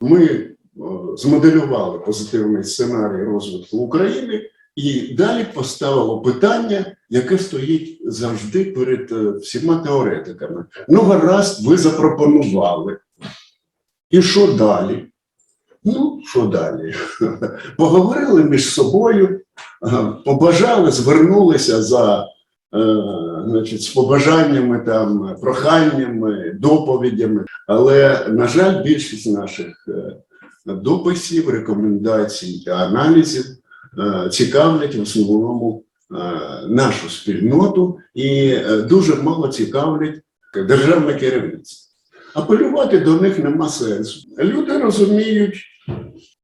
Ми е, змоделювали позитивний сценарій розвитку України і далі поставило питання, яке стоїть завжди перед е, всіма теоретиками. Ну, гаразд, ви запропонували. І що далі? Ну, що далі? Поговорили між собою, е, побажали, звернулися за значить, з побажаннями, там, проханнями, доповідями. Але, на жаль, більшість наших е, дописів, рекомендацій та аналізів е, цікавлять в основному е, нашу спільноту і дуже мало цікавлять державне керівництво. Апелювати до них нема сенсу. Люди розуміють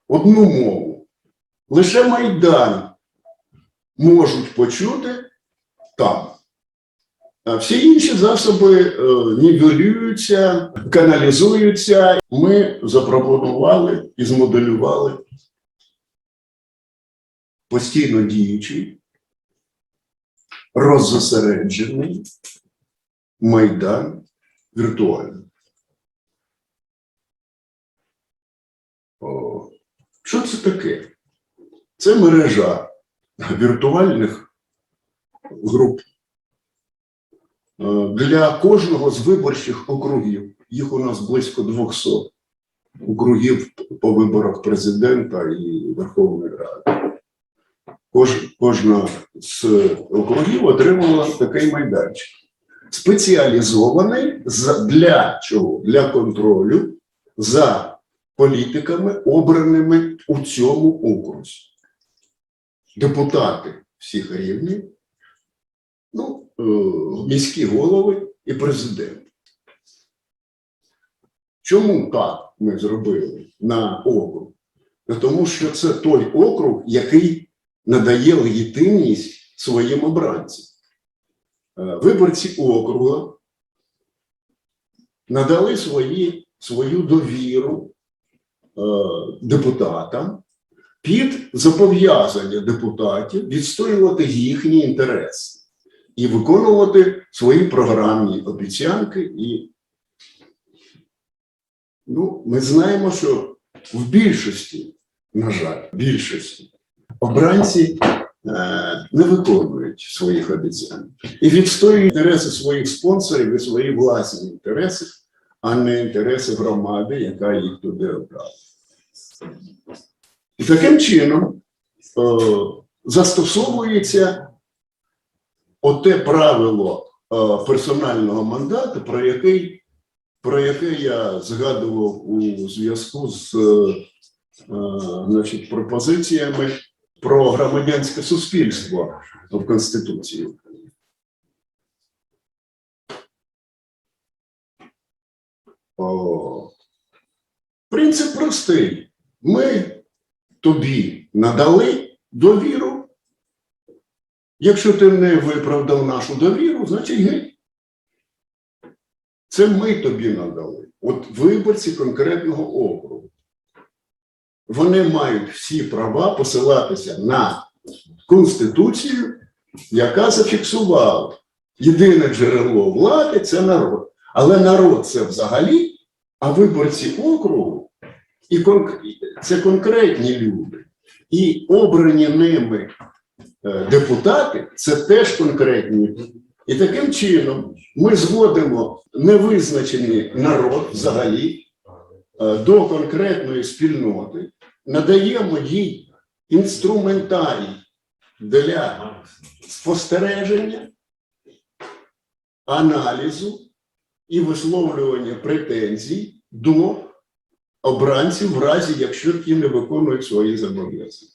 одну мову. Лише Майдан можуть почути там. Всі інші засоби е, нівелюються, каналізуються. Ми запропонували і змоделювали постійно діючий, роззосереджений майдан віртуальний. Що це таке? Це мережа віртуальних груп для кожного з виборчих округів. Їх у нас близько 200 округів по виборах президента і Верховної Ради. Кож, кожна з округів отримала такий майданчик. Спеціалізований для чого? Для контролю за політиками, обраними у цьому окрузі. Депутати всіх рівнів, ну, е, міські голови і президент. Чому так ми зробили на округ? Тому що це той округ, який надає легітимність своїм обранцям. Е, Виборці округа надали свої, свою довіру е, депутатам під зобов'язання депутатів відстоювати їхні інтереси і виконувати свої програмні обіцянки. І ну, ми знаємо, що в більшості, на жаль, більшості обранці е, не виконують своїх обіцянок і відстоюють інтереси своїх спонсорів і свої власні інтереси, а не інтереси громади, яка їх туди обрала. І таким чином е, застосовується оте правило е, персонального мандату, про який, про яке я згадував у зв'язку з е, е, значить, пропозиціями про громадянське суспільство в Конституції. О, принцип простий. Ми тобі надали довіру. Якщо ти не виправдав нашу довіру, значить геть. Це ми тобі надали. От виборці конкретного округу. Вони мають всі права посилатися на Конституцію, яка зафіксувала єдине джерело влади це народ. Але народ це взагалі, а виборці округу і конк... це конкретні люди. І обрані ними депутати це теж конкретні. І таким чином ми зводимо невизначений народ взагалі е, до конкретної спільноти, надаємо їй інструментарій для спостереження, аналізу і висловлювання претензій до обранців в разі, якщо ті не виконують свої зобов'язання.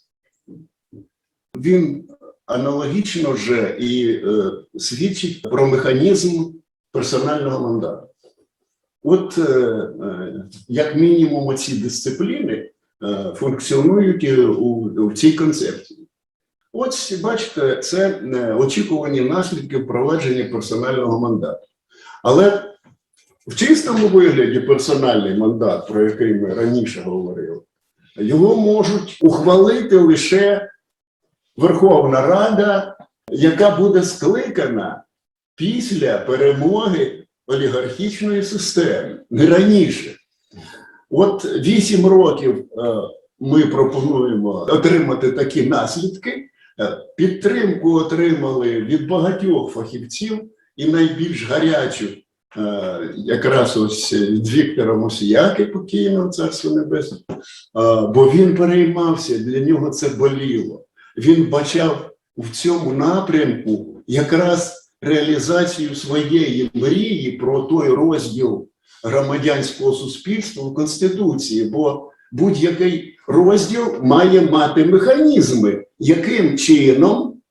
Він аналогічно вже і е, свідчить про механізм персонального мандату. От, е, е, як мінімум, ці дисципліни функціонують у, у цій концепції. Ось, бачите, це очікувані наслідки впровадження персонального мандату. Але в чистому вигляді персональний мандат, про який ми раніше говорили, його можуть ухвалити лише Верховна Рада, яка буде скликана після перемоги олігархічної системи, не раніше. От вісім років е, ми пропонуємо отримати такі наслідки. Е, Підтримку отримали від багатьох фахівців і найбільш гарячу е, якраз ось від Віктора Мосіяки, покійного царства небесне, бо він переймався, для нього це боліло. Він бачав в цьому напрямку якраз реалізацію своєї мрії про той розділ громадянського суспільства в Конституції, бо будь-який розділ має мати механізми, яким чином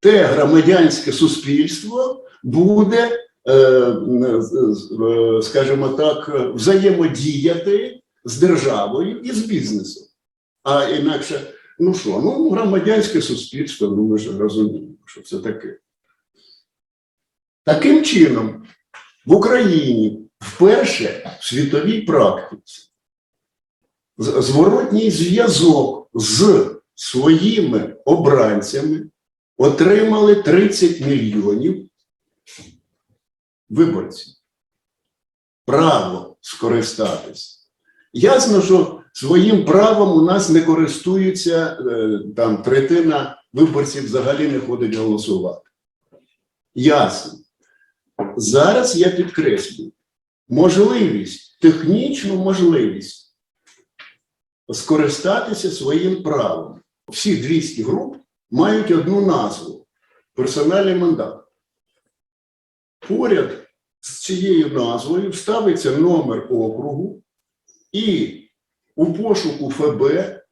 те громадянське суспільство буде, е, е, скажімо так, взаємодіяти з державою і з бізнесом. А інакше, ну що, ну громадянське суспільство, ну ми ж розуміємо, що це таке. Таким чином, в Україні вперше в світовій практиці зворотній зв'язок з своїми обранцями отримали 30 мільйонів виборців. Право скористатися. Ясно, що своїм правом у нас не користуються е, там третина виборців взагалі не ходить голосувати. Ясно. Зараз я підкреслюю можливість, технічну можливість скористатися своїм правом. Всі 200 груп мають одну назву персональний мандат. Поряд з цією назвою ставиться номер округу, і у пошуку ФБ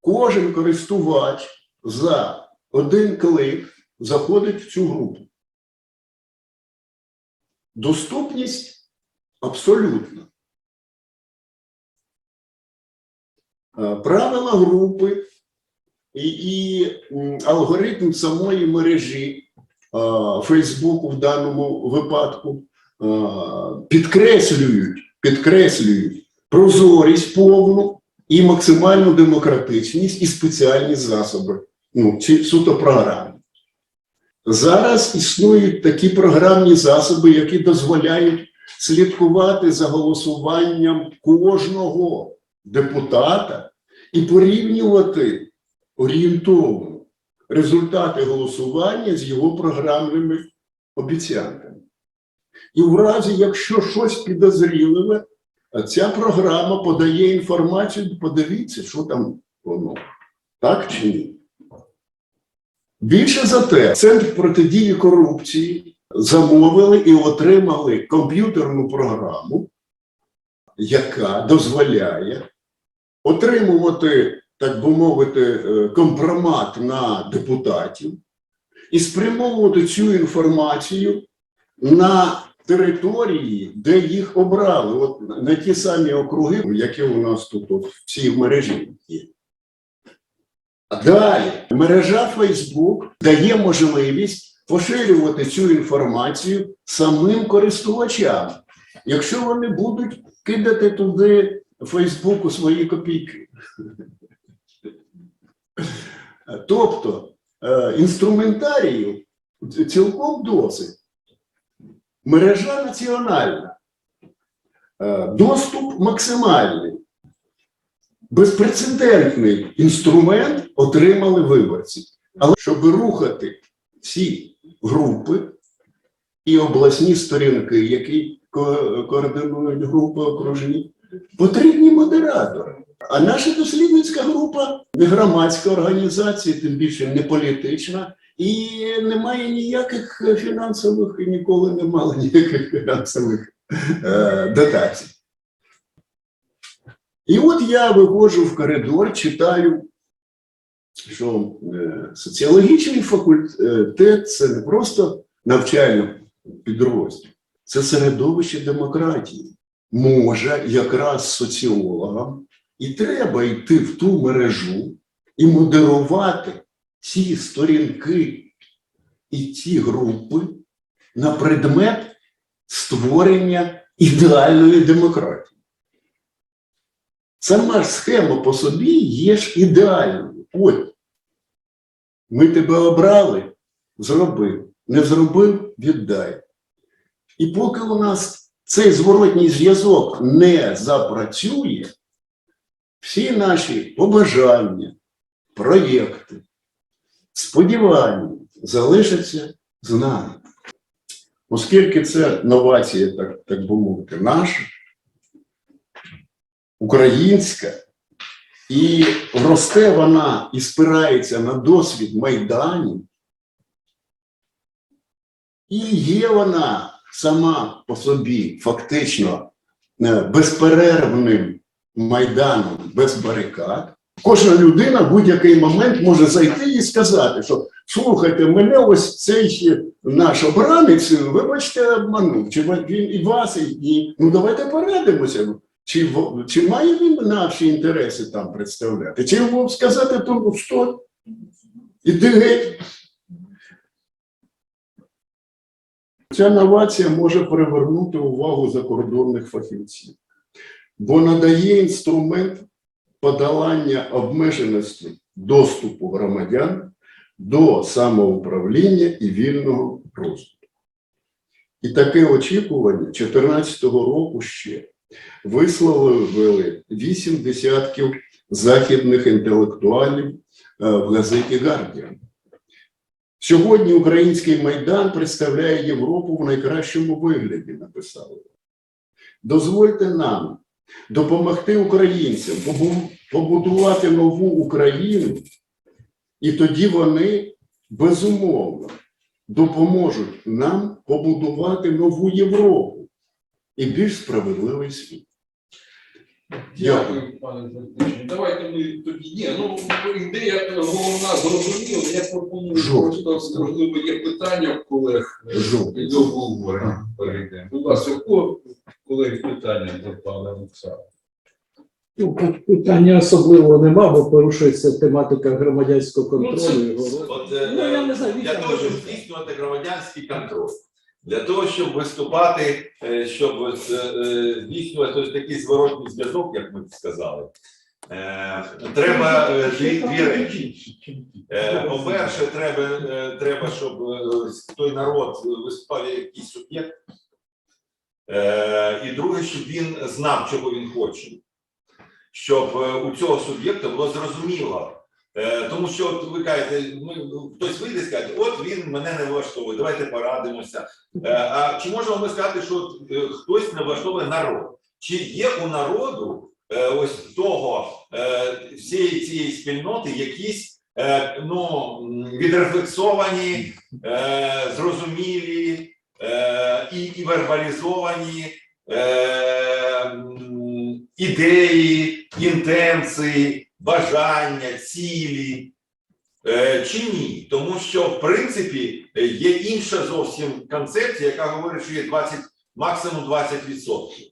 кожен користувач за один клик заходить в цю групу. Доступність абсолютна. Е, Правила групи і, і алгоритм самої мережі Фейсбуку в даному випадку е, підкреслюють, підкреслюють прозорість повну і максимальну демократичність і спеціальні засоби, ну, чи суто програмні. Зараз існують такі програмні засоби, які дозволяють слідкувати за голосуванням кожного депутата і порівнювати орієнтовно результати голосування з його програмними обіцянками. І в разі, якщо щось підозріливе, ця програма подає інформацію, подивіться, що там воно. Так чи ні? Більше за те, Центр протидії корупції замовили і отримали комп'ютерну програму, яка дозволяє отримувати, так би мовити, е, компромат на депутатів і спрямовувати цю інформацію на території, де їх обрали, от на ті самі округи, які у нас тут от, в цій мережі є. Далі мережа Facebook дає можливість поширювати цю інформацію самим користувачам, якщо вони будуть кидати туди Фейсбуку свої копійки. Тобто е, інструментарію цілком досить. Мережа національна, Е, доступ максимальний. Безпрецедентний інструмент отримали виборці. Але щоб рухати ці групи і обласні сторінки, які координують групи окружні, потрібні модератори. А наша дослідницька група не громадська організація, тим більше не політична, і немає ніяких фінансових і ніколи не мала ніяких фінансових е, дотацій. І от я виходжу в коридор, читаю, що е, соціологічний факультет це не просто навчальний підрозділ, це середовище демократії. Може, якраз соціологам і треба йти в ту мережу і модерувати ці сторінки і ці групи на предмет створення ідеальної демократії. Сама схема по собі є ж ідеальною. От, ми тебе обрали, зробив. Не зробив, віддай. І поки у нас цей зворотній зв'язок не запрацює, всі наші побажання, проєкти, сподівання залишаться з нами. Оскільки це новація, так, так би мовити, наша, українська, і росте вона і спирається на досвід Майданів, і є вона сама по собі фактично е, безперервним майданом без барикад. Кожна людина в будь-який момент може зайти і сказати, що слухайте, мене ось цей наш обранець, вибачте, обманув. Чи він і вас, і, ну давайте порадимося. Чи, чи має він наші інтереси там представляти? Чи йому сказати тому, що іди геть. Ця новація може привернути увагу закордонних фахівців, бо надає інструмент подолання обмеженості доступу громадян до самоуправління і вільного розвитку. І таке очікування 2014 року ще висловили вісім десятків західних інтелектуалів е, в газеті Гардіан. Сьогодні український майдан представляє Європу в найкращому вигляді, написали. Дозвольте нам допомогти українцям побудувати нову Україну, і тоді вони безумовно допоможуть нам побудувати нову Європу і більш справедливий світ. Дякую, пане Золотишин. Давайте ми тоді. Ні, ну ідея головна зрозуміла. Я пропоную Жовт. просто можливо є питання в колег е, Жовт. і до обговорення перейдемо. Будь ласка, у кого колеги питання до пана Олександра? Ну, питання особливого нема, бо порушується тематика громадянського контролю. Ну, це- і його- От, е, Ну, я не знаю, для Вітя того, може. щоб здійснювати громадянський контроль, для того, щоб виступати, е, щоб е, е, здійснювати такий зворотній зв'язок, як ми сказали, треба дві, речі. По-перше, треба, треба, щоб той народ виступав як якийсь суб'єкт. І друге, щоб він знав, чого він хоче. Щоб у цього суб'єкта було зрозуміло. Е, Тому що от ви кажете, ми, хтось вийде і скаже, от він мене не влаштовує, давайте порадимося. Е, А чи можемо ми сказати, що е, хтось не влаштовує народ? Чи є у народу ось того всієї цієї спільноти якісь ну, відрефлексовані, зрозумілі і, і вербалізовані ідеї, інтенції, бажання, цілі. Е, Чи ні? Тому що в принципі є інша зовсім концепція, яка говорить, що є 20, максимум 20%.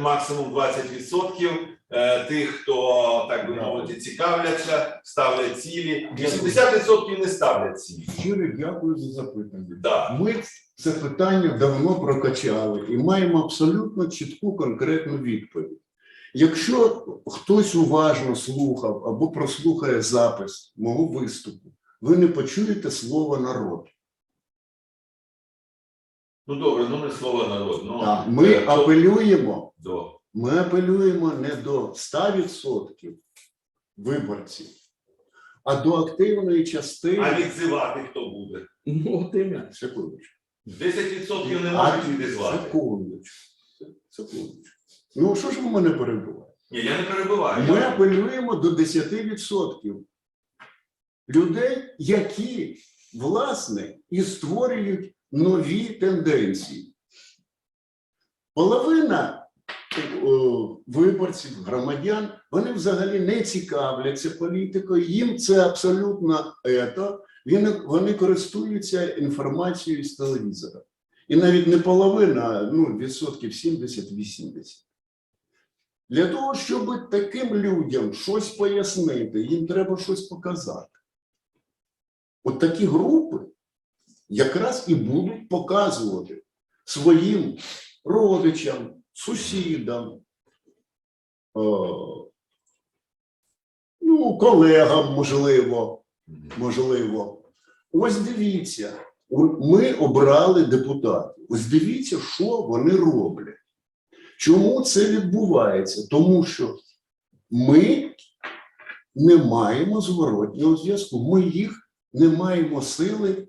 Максимум 20% е, тих, хто так би мовити, цікавляться, ставлять цілі. 80% не ставлять цілі. Щиро дякую за запитання. Да. Ми це питання давно прокачали і маємо абсолютно чітку конкретну відповідь. Якщо хтось уважно слухав або прослухає запис мого виступу, ви не почуєте слово народ. Ну добре, ну не слово народ. Ну, Так, Ми е, то- апелюємо, до. ми апелюємо не до 100% виборців, а до активної частини. А відзивати хто буде? Ну, от Секундочку. 10% не А, можуть відізвати. Секундочку. Секундочку. Ну, що ж ви мене перебуваєте? Ні, я не перебиваю. Ми апелюємо до 10% людей, які, власне, і створюють нові тенденції. Половина виборців, громадян, вони взагалі не цікавляться політикою, їм це абсолютно ето. Вони користуються інформацією з телевізора. І навіть не половина, а ну, відсотків 70-80. Для того, щоб таким людям щось пояснити, їм треба щось показати. От такі групи якраз і будуть показувати своїм родичам, сусідам, ну, колегам, можливо, можливо. Ось дивіться, Ми обрали депутатів. Ось дивіться, що вони роблять. Чому це відбувається? Тому що ми не маємо зворотнього зв'язку. Ми їх не маємо сили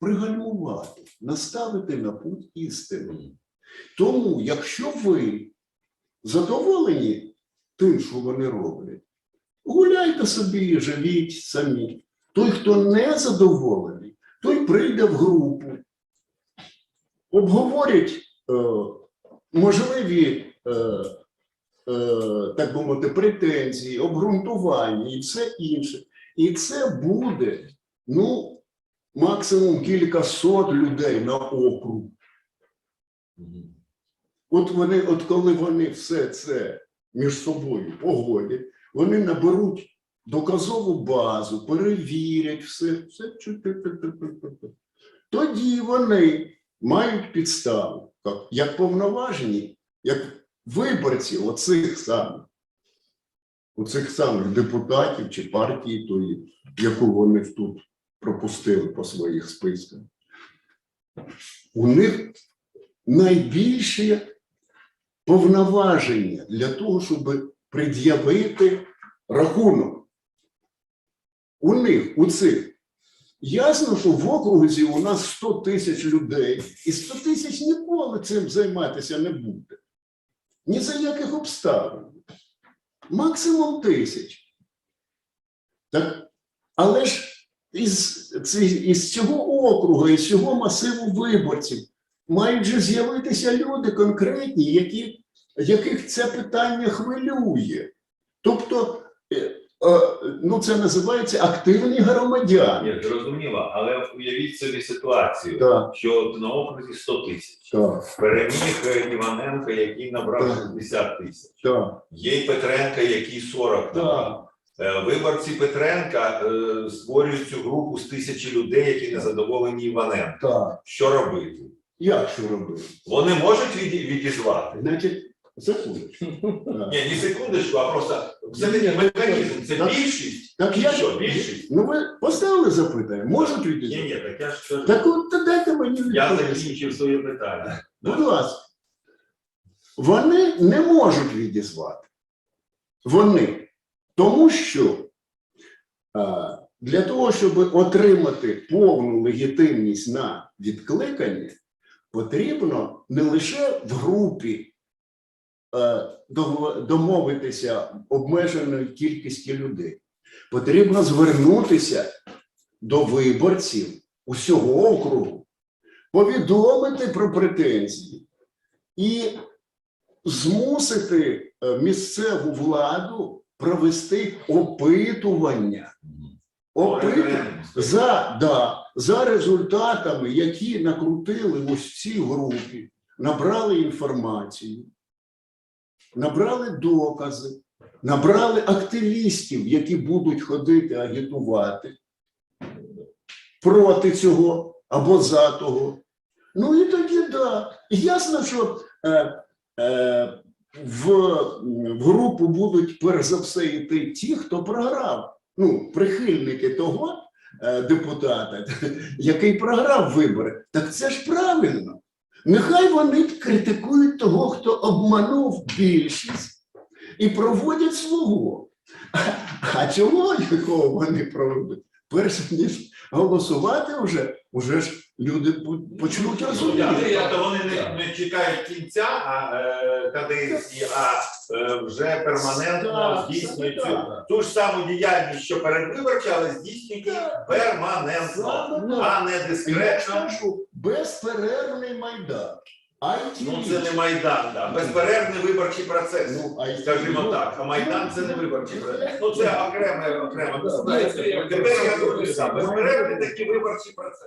пригальмувати, наставити на путь істини. Тому, якщо ви задоволені тим, що вони роблять, гуляйте собі, живіть самі. Той, хто не задоволений, той прийде в групу, обговорять е, можливі, е, е, так би мовити, претензії, обґрунтування і все інше. І це буде ну, максимум кілька сот людей на округ. От вони, от коли вони все це між собою погодять, вони наберуть доказову базу, перевірять все, все тоді вони мають підставу, як повноважені, як виборці оцих самих, оцих самих депутатів чи партії тої, яку вони тут пропустили по своїх списках. У них найбільше повноваження для того, щоб пред'явити рахунок. У них, у цих. Ясно, що в окрузі у нас 100 тисяч людей, і 100 тисяч ніколи цим займатися не буде. Ні за яких обставин. Максимум тисяч. Так, але ж із, із цього округу, із цього масиву виборців мають же з'явитися люди конкретні, які, яких це питання хвилює. Тобто, е, ну це називається активні громадяни. Ні, зрозуміло, але уявіть собі ситуацію, Так, що на окрузі 100 тисяч. так, Переміг е, Іваненко, який набрав Так. 60 тисяч. так, Є й Петренка, який 40 набрав. Е, Виборці Петренка е, створюють цю групу з тисячі людей, які не задоволені Іваненко. так. Що робити? Як що робити? Вони можуть віді- відізвати? Значить, секундочку. Так. Ні, не секундочку, а просто все-таки механізм. Це Так. більшість? Так я що, більшість? Ну ви поставили запитання, можуть Ні, відповісти? ні, так я ж кажу. Так от то дайте мені Я закінчив своє питання. Будь ласка. Вони не можуть відізвати. Вони. Тому що а, для того, щоб отримати повну легітимність на відкликання, потрібно не лише в групі домовитися обмеженої кількості людей. Потрібно звернутися до виборців усього округу, повідомити про претензії і змусити е, місцеву владу провести опитування. Опитування за, да, за результатами, які накрутили ось в цій групі, набрали інформацію, набрали докази, набрали активістів, які будуть ходити агітувати проти цього або за того. Ну і тоді да. Ясно, що е, е, в, в групу будуть перш за все йти ті, хто програв. Ну, прихильники того е, депутата, який програв вибори. Так це ж правильно. Нехай вони критикують того, хто обманув більшість і проводять свого. А, чого якого вони проведуть? Перш ніж голосувати вже, вже ж люди по- почнуть розуміти. Тобто вони не, не чекають кінця а, е, каденції, а е, вже перманентно Так, здійснюють саме цю, так. ту ж саму діяльність, що передвиборча, але здійснюють її перманентно, так. а не дискретно. безперервний майдан. IT. Ну це не майдан, да. безперервний виборчий процес. Ну, IT. Скажімо так, а майдан це не виборчий процес. Ну це окреме окрема Знаєте, Тепер я сам, безперервний такий виборчий процес.